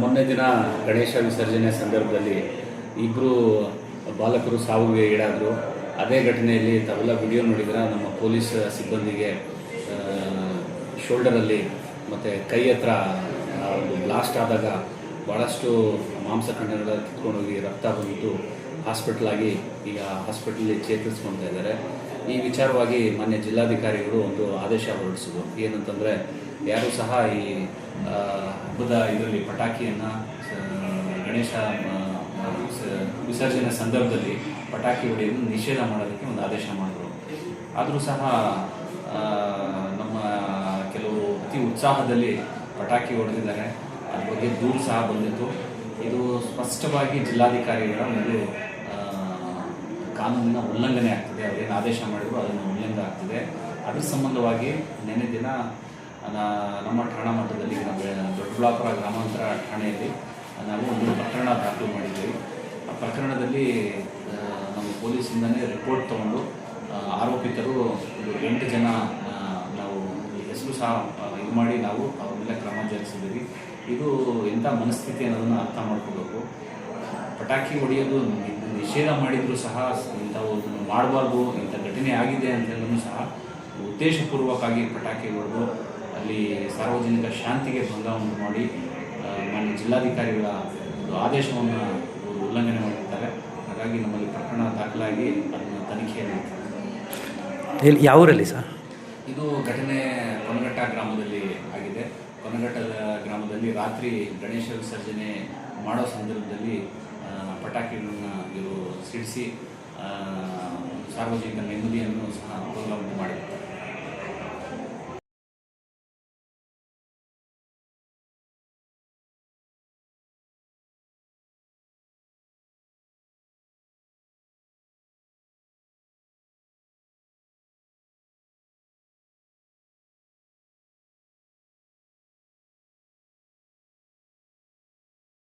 ಮೊನ್ನೆ ದಿನ ಗಣೇಶ ವಿಸರ್ಜನೆ ಸಂದರ್ಭದಲ್ಲಿ ಇಬ್ಬರು ಬಾಲಕರು ಸಾವಿಗೆ ಈಡಾದರು. ಅದೇ ಘಟನೆಯಲ್ಲಿ ತಾವೆಲ್ಲ ವಿಡಿಯೋ ನೋಡಿದ್ರೆ ನಮ್ಮ ಪೊಲೀಸ್ ಸಿಬ್ಬಂದಿಗೆ ಶೋಲ್ಡರಲ್ಲಿ ಮತ್ತು ಕೈ ಹತ್ರ ಒಂದು ಬ್ಲಾಸ್ಟ್ ಆದಾಗ ಭಾಳಷ್ಟು ಮಾಂಸಖಂಡಗಳ ಕಿತ್ಕೊಂಡೋಗಿ ರಕ್ತ ಬಂದು ಹಾಸ್ಪಿಟ್ಲಾಗಿ ಈಗ ಹಾಸ್ಪಿಟ್ಲಲ್ಲಿ ಚೇತರಿಸ್ಕೊಳ್ತಾ ಇದ್ದಾರೆ. ಈ ವಿಚಾರವಾಗಿ ಮಾನ್ಯ ಜಿಲ್ಲಾಧಿಕಾರಿಗಳು ಒಂದು ಆದೇಶ ಹೊರಡಿಸಿದ್ರು. ಏನಂತಂದರೆ, ಯಾರು ಸಹ ಈ ಹಬ್ಬದ ಇದರಲ್ಲಿ ಪಟಾಕಿಯನ್ನು ಗಣೇಶ ವಿಸರ್ಜನೆ ಸಂದರ್ಭದಲ್ಲಿ ಪಟಾಕಿ ಹೊಡೆಯಲು ನಿಷೇಧ ಮಾಡೋದಕ್ಕೆ ಒಂದು ಆದೇಶ ಮಾಡಿದ್ರು. ಆದರೂ ಸಹ ನಮ್ಮ ಕೆಲವು ಅತಿ ಉತ್ಸಾಹದಲ್ಲಿ ಪಟಾಕಿ ಹೊಡೆದಿದ್ದಾರೆ. ಅದ್ರ ಬಗ್ಗೆ ದೂರು ಸಹ ಬಂದಿತ್ತು. ಇದು ಸ್ಪಷ್ಟವಾಗಿ ಜಿಲ್ಲಾಧಿಕಾರಿಗಳ ಒಂದು ಕಾನೂನಿನ ಉಲ್ಲಂಘನೆ ಆಗ್ತಿದೆ. ಅವ್ರೇನು ಆದೇಶ ಮಾಡಿದ್ರು, ಅದನ್ನು ಉಲ್ಲಂಘನೆ ಆಗ್ತಿದೆ. ಅದ್ರ ಸಂಬಂಧವಾಗಿ ನಿನ್ನೆ ದಿನ ನಮ್ಮ ಠಾಣಾ ಮಟ್ಟದಲ್ಲಿ ದೊಡ್ಡಬಳ್ಳಾಪುರ ಗ್ರಾಮಾಂತರ ಠಾಣೆಯಲ್ಲಿ ನಾವು ಒಂದು ಪ್ರಕರಣ ದಾಖಲು ಮಾಡಿದ್ದೀವಿ ಆ ಪ್ರಕರಣದಲ್ಲಿ ನಮ್ಮ ಪೊಲೀಸಿಂದನೇ ರಿಪೋರ್ಟ್ ತಗೊಂಡು ಆರೋಪಿತರು ಎಂಟು ಜನ ನಾವು ಹೆಸರು ಸಹ ಇದು ಮಾಡಿ ನಾವು ಅವ್ರ ಮೇಲೆ ಕ್ರಮ ಜರುಗಿಸಿದ್ದೀವಿ. ಇದು ಎಂಥ ಮನಸ್ಥಿತಿ ಅನ್ನೋದನ್ನು ಅರ್ಥ ಮಾಡ್ಕೋಬೇಕು. ಪಟಾಕಿ ಹೊಡೆಯೋದು, ನಿಷೇಧ ಮಾಡಿದರೂ ಸಹ ಇಂಥವು ಮಾಡಬಾರ್ದು, ಇಂಥ ಘಟನೆ ಆಗಿದೆ ಅಂತೇಳೂ ಸಹ ಉದ್ದೇಶಪೂರ್ವಕವಾಗಿ ಪಟಾಕಿ ಹೊಡೆದು ಅಲ್ಲಿ ಸಾರ್ವಜನಿಕ ಶಾಂತಿಗೆ ಭಂಗ ಉಂಟು ಮಾಡಿ ಮಾನ್ಯ ಜಿಲ್ಲಾಧಿಕಾರಿಗಳ ಒಂದು ಆದೇಶವನ್ನು ಉಲ್ಲಂಘನೆ ಮಾಡಿರ್ತಾರೆ. ಹಾಗಾಗಿ ನಮ್ಮಲ್ಲಿ ಪ್ರಕರಣ ದಾಖಲಾಗಿ ಅದನ್ನು ಎಲ್ಲಿ, ಯಾವ ಊರಲ್ಲಿ ಸರ್? ಇದು ಘಟನೆ ಕೊನಘಟ್ಟ ಗ್ರಾಮದಲ್ಲಿ ಆಗಿದೆ. ಕೊನಘಟ್ಟದ ಗ್ರಾಮದಲ್ಲಿ ರಾತ್ರಿ ಗಣೇಶ ವಿಸರ್ಜನೆ ಮಾಡೋ ಸಂದರ್ಭದಲ್ಲಿ ಪಟಾಕಿಗಳನ್ನು ಇವರು ಸಿಡಿಸಿ ಸಾರ್ವಜನಿಕ ನೆಮ್ಮದಿಯನ್ನು ಸಹ ಉಲ್ಲಂಘನೆ ಮಾಡಿರ್ತಾರೆ.